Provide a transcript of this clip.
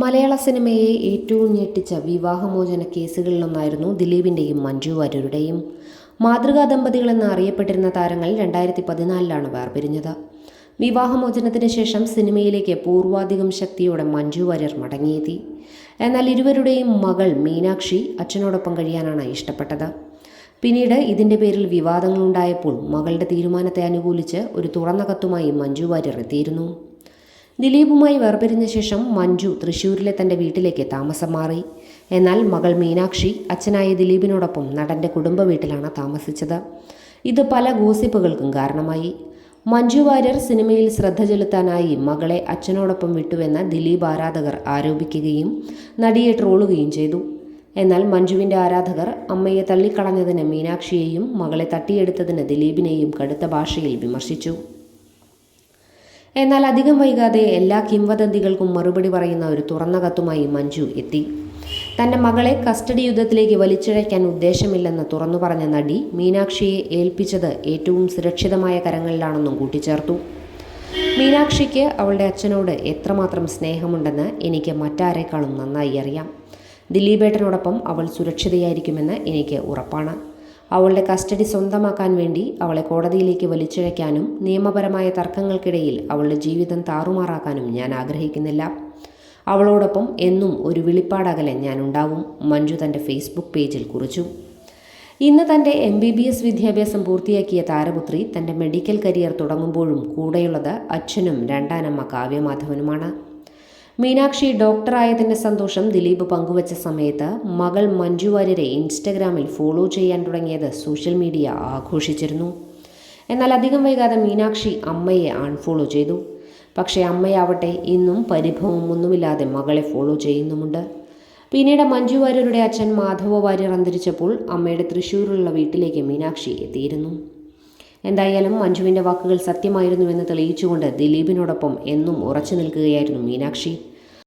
മലയാള സിനിമയെ ഏറ്റവും ഞെട്ടിച്ച വിവാഹമോചന കേസുകളിലൊന്നായിരുന്നു ദിലീപിന്റെയും മഞ്ജു വാര്യരുടെയും. മാതൃകാ ദമ്പതികളെന്ന് അറിയപ്പെട്ടിരുന്ന താരങ്ങൾ രണ്ടായിരത്തി പതിനാലിലാണ് വേർപിരിഞ്ഞത്. വിവാഹമോചനത്തിന് ശേഷം സിനിമയിലേക്ക് പൂർവാധികം ശക്തിയോടെ മഞ്ജു വാര്യർ മടങ്ങിയെത്തി. എന്നാൽ ഇരുവരുടെയും മകൾ മീനാക്ഷി അച്ഛനോടൊപ്പം കഴിയാനാണ് ഇഷ്ടപ്പെട്ടത്. പിന്നീട് ഇതിന്റെ പേരിൽ വിവാദങ്ങളുണ്ടായപ്പോൾ മകളുടെ തീരുമാനത്തെ അനുകൂലിച്ച് ഒരു തുറന്ന കത്തുമായി മഞ്ജു വാര്യർ എത്തിയിരുന്നു. ദിലീപുമായി വേർപിരിഞ്ഞ ശേഷം മഞ്ജു തൃശൂരിലെ തന്റെ വീട്ടിലേക്ക് താമസം മാറി എന്നാൽ മകൾ മീനാക്ഷി അച്ഛനായ ദിലീപിനോടൊപ്പം നടന്റെ കുടുംബ വീട്ടിലാണ് താമസിച്ചത്. ഇത് പല ഗോസിപ്പുകൾക്കും കാരണമായി. മഞ്ജു വാര്യർ സിനിമയിൽ ശ്രദ്ധ ചെലുത്താനായി മകളെ അച്ഛനോടൊപ്പം വിട്ടുവെന്ന് ദിലീപ് ആരാധകർ ആരോപിക്കുകയും നടിയെ ട്രോളുകയും ചെയ്തു. എന്നാൽ മഞ്ജുവിന്റെ ആരാധകർ അമ്മയെ തള്ളിക്കളഞ്ഞതിന് മീനാക്ഷിയെയും മകളെ തട്ടിയെടുത്തതിന് ദിലീപിനെയും കടുത്ത ഭാഷയിൽ വിമർശിച്ചു. എന്നാൽ അധികം വൈകാതെ എല്ലാ കിംവദന്തികൾക്കും മറുപടി പറയുന്ന ഒരു തുറന്ന കത്തുമായി മഞ്ജു എത്തി. തന്റെ മകളെ കസ്റ്റഡി യുദ്ധത്തിലേക്ക് വലിച്ചിഴയ്ക്കാൻ ഉദ്ദേശമില്ലെന്ന് തുറന്നു പറഞ്ഞ നടി മീനാക്ഷിയെ ഏൽപ്പിച്ചത് ഏറ്റവും സുരക്ഷിതമായ കരങ്ങളിലാണെന്നും കൂട്ടിച്ചേർത്തു. മീനാക്ഷിക്ക് അവളുടെ അച്ഛനോട് എത്രമാത്രം സ്നേഹമുണ്ടെന്ന് എനിക്ക് മറ്റാരേക്കാളും നന്നായി അറിയാം. ദിലീപേട്ടനോടൊപ്പം അവൾ സുരക്ഷിതയായിരിക്കുമെന്ന് എനിക്ക് ഉറപ്പാണ്. അവളുടെ കസ്റ്റഡി സ്വന്തമാക്കാൻ വേണ്ടി അവളെ കോടതിയിലേക്ക് വലിച്ചിഴയ്ക്കാനും നിയമപരമായ തർക്കങ്ങൾക്കിടയിൽ അവളുടെ ജീവിതം താറുമാറാക്കാനും ഞാൻ ആഗ്രഹിക്കുന്നില്ല. അവളോടൊപ്പം എന്നും ഒരു വിളിപ്പാടകലെ ഞാൻ ഉണ്ടാവും മഞ്ജു തന്റെ ഫേസ്ബുക്ക് പേജിൽ കുറിച്ചു. ഇന്ന് തന്റെ എം ബി ബി എസ് വിദ്യാഭ്യാസം പൂർത്തിയാക്കിയ താരപുത്രി തന്റെ മെഡിക്കൽ കരിയർ തുടങ്ങുമ്പോഴും കൂടെയുള്ളത് അച്ഛനും രണ്ടാനമ്മ കാവ്യമാധവനുമാണ്. മീനാക്ഷി ഡോക്ടറായതിന്റെ സന്തോഷം ദിലീപ് പങ്കുവച്ച സമയത്ത് മകൾ മഞ്ജു വാര്യരെ ഇൻസ്റ്റഗ്രാമിൽ ഫോളോ ചെയ്യാൻ തുടങ്ങിയത് സോഷ്യൽ മീഡിയ ആഘോഷിച്ചിരുന്നു. എന്നാൽ അധികം വൈകാതെ മീനാക്ഷി അമ്മയെ അൺഫോളോ ചെയ്തു. പക്ഷേ അമ്മയാവട്ടെ ഇന്നും പരിഭവം ഒന്നുമില്ലാതെ മകളെ ഫോളോ ചെയ്യുന്നുമുണ്ട്. പിന്നീട് മഞ്ജു വാര്യരുടെ അച്ഛൻ മാധവ വാര്യർ അന്തരിച്ചപ്പോൾ അമ്മയുടെ തൃശ്ശൂരിലുള്ള വീട്ടിലേക്ക് മീനാക്ഷി എത്തിയിരുന്നു. എന്തായാലും മഞ്ജുവിന്റെ വാക്കുകൾ സത്യമായിരുന്നുവെന്ന് തെളിയിച്ചുകൊണ്ട് ദിലീപിനോടൊപ്പം എന്നും ഉറച്ചു നിൽക്കുകയായിരുന്നു മീനാക്ഷി.